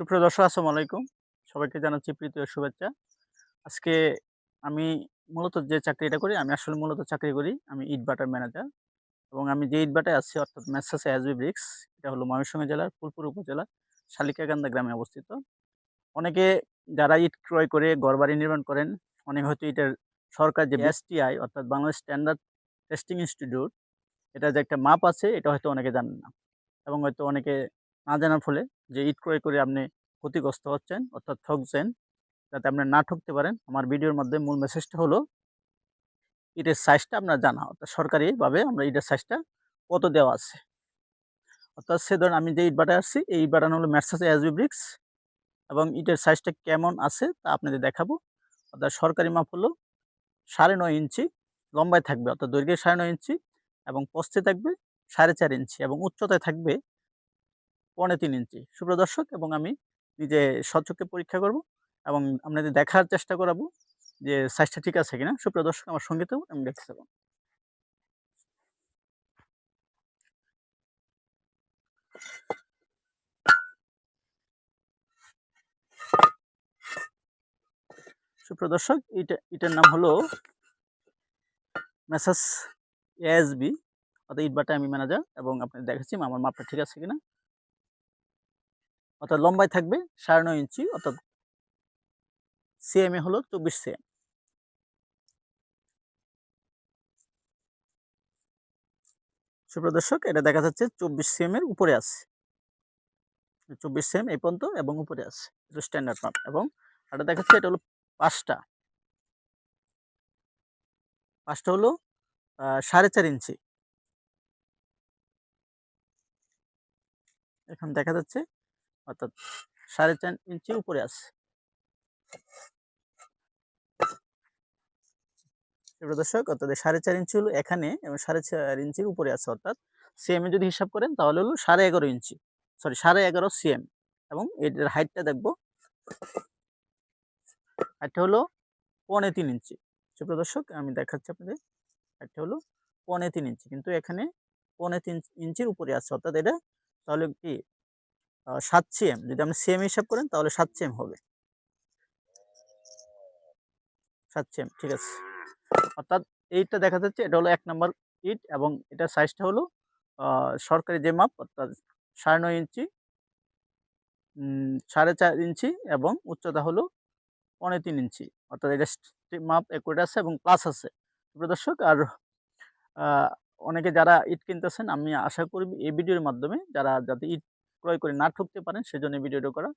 সুপ্রিয় দর্শক আসসালামু আলাইকুম। সবাইকে জানাচ্ছি প্রীতি ও শুভেচ্ছা। আজকে আমি মূলত যে চাকরিটা করি আমি আসলে মূলত চাকরি করি আমি ইট বাটার ম্যানেজার। এবং আমি যে ইট বাটায় আছি অর্থাৎ মেসাসে এসবি ব্রিক্স এটা হলো ময়মনসিংহ জেলার ফুলপুর উপজেলা শালিকাকান্দা গ্রামে অবস্থিত। অনেকে যারা ইট ক্রয় করে ঘরবাড়ি নির্মাণ করেন অনেক হয়তো ইটের সরকার যে এসটিআই অর্থাৎ বাংলাদেশ স্ট্যান্ডার্ড টেস্টিং ইনস্টিটিউট এটা যে একটা মাপ আছে এটা হয়তো অনেকে জানেন না। এবং হয়তো অনেকে না জানার ফলে যে ইট ক্রয় করে আপনি ক্ষতিগ্রস্ত হচ্ছেন, অর্থাৎ ঠকছেন, যাতে আপনি না ঠকতে পারেন, আমার ভিডিওর মধ্যে মূল মেসেজটা হলো ইটের সাইজটা আপনার জানা। অর্থাৎ সরকারিভাবে আমরা ইটের সাইজটা কত দেওয়া আছে? অর্থাৎ সে ধরেন আমি যে ইট বাটায় আসছি, এই ইট বাটানো হলো ম্যাটসাস এসবি ব্রিক্স এবং ইটের সাইজটা কেমন আছে তা আপনাদের দেখাবো। অর্থাৎ সরকারি মাপ হলো সাড়ে নয় ইঞ্চি লম্বায় থাকবে, অর্থাৎ দৈর্ঘ্যে সাড়ে নয় ইঞ্চি এবং পস্তে থাকবে সাড়ে চার ইঞ্চি এবং উচ্চতায় থাকবে পৌনে তিন ইঞ্চি। সুপ্রিয় দর্শক, এবং আমি নিজে স্বচক্ষে পরীক্ষা করব এবং আপনাদের দেখার চেষ্টা করাবো যে সাইজটা ঠিক আছে কিনা। সুপ্রিয় দর্শক, আমার সঙ্গে থাকুন, আমি দেখতে থাকুন। সুপ্রিয় দর্শক এটা এটার নাম হলো মেসাস এএসবি অর্থাৎ ইটবাটা আমি ম্যানেজার, এবং আপনি দেখেছি আমার মাপটা ঠিক আছে কিনা। অর্থাৎ লম্বায় থাকবে সাড়ে নয় ইঞ্চি, অর্থাৎ সিএমএ হলো চব্বিশ সিএম সুপ্রদর্শক এটা দেখা যাচ্ছে চব্বিশ সিএম এর উপরে আছে। চব্বিশ সিএম এই পর্যন্ত এবং উপরে আছে। স্ট্যান্ডার্ড মাপ। এবং এটা দেখাচ্ছে এটা হলো পাঁচটা। পাঁচটা হলো সাড়ে চার ইঞ্চি। এখন দেখা যাচ্ছে অর্থাৎ সাড়ে চার ইঞ্চি উপরে আছে। দর্শক, অর্থাৎ সাড়ে চার ইঞ্চি হলো এখানে এবং সাড়ে চার ইঞ্চির উপরে আছে, অর্থাৎ সিএম যদি হিসাব করেন তাহলে হলো সাড়ে এগারো ইঞ্চি। সরি সাড়ে এগারো সিএম এবং এটার হাইটটা দেখব। হাইটটা হলো পনে তিন ইঞ্চি। সুপ্রিয় দর্শক, আমি দেখাচ্ছি আপনাদের হাইটটা হলো পনে তিন ইঞ্চি। কিন্তু এখানে পনে তিন ইঞ্চির উপরে আছে, অর্থাৎ এটা তাহলে কি সাত সিএম যদি আপনি সিএম হিসাব করেন, তাহলে সাত সিএম হবে। সাত সিএম ঠিক আছে। অর্থাৎ এইটা দেখা যাচ্ছে, এটা হলো এক নম্বর ইট এবং এটা সাইজটা হলো সরকারি যে মাপ, অর্থাৎ সাড়ে নয় ইঞ্চি সাড়ে চার ইঞ্চি এবং উচ্চতা হলো পনেরো তিন ইঞ্চি। অর্থাৎ এটা মাপ একুরেট আছে এবং প্লাস আছে। দর্শক, আর অনেকে যারা ইট কিনতেছেন, আমি আশা করি এই ভিডিওর মাধ্যমে, যারা যাতে ইট ক্রয় করে না ঠকতে পারেন সেজন্য ভিডিওটা করা।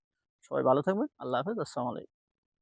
সবাই ভালো থাকবেন। আল্লাহ হাফেজ। আসসালামু আলাইকুম।